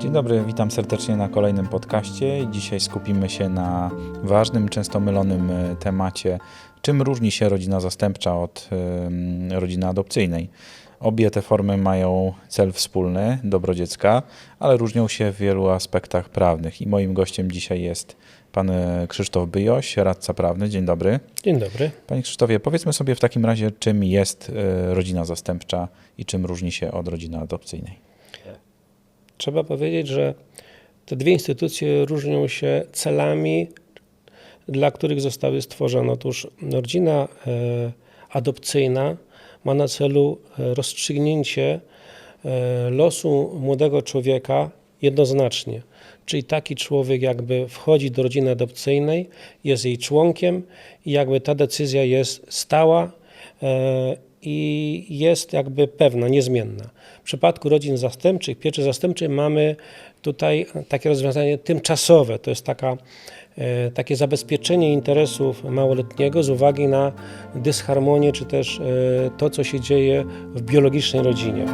Dzień dobry, witam serdecznie na kolejnym podcaście. Dzisiaj skupimy się na ważnym, często mylonym e, temacie, czym różni się rodzina zastępcza od rodziny adopcyjnej. Obie te formy mają cel wspólny, dobro dziecka, ale różnią się w wielu aspektach prawnych. I moim gościem dzisiaj jest pan e, Krzysztof Byjoś, radca prawny. Dzień dobry. Dzień dobry. Panie Krzysztofie, powiedzmy sobie w takim razie, czym jest e, rodzina zastępcza i czym różni się od rodziny adopcyjnej. Trzeba powiedzieć, że te dwie instytucje różnią się celami, dla których zostały stworzone. Otóż rodzina e, adopcyjna ma na celu e, rozstrzygnięcie e, losu młodego człowieka jednoznacznie. Czyli taki człowiek jakby wchodzi do rodziny adopcyjnej, jest jej członkiem i jakby ta decyzja jest stała i jest jakby pewna, niezmienna. W przypadku rodzin zastępczych, pieczy zastępczej mamy tutaj takie rozwiązanie tymczasowe. To jest taka, e, takie zabezpieczenie interesów małoletniego z uwagi na dysharmonię, czy też e, to, co się dzieje w biologicznej rodzinie.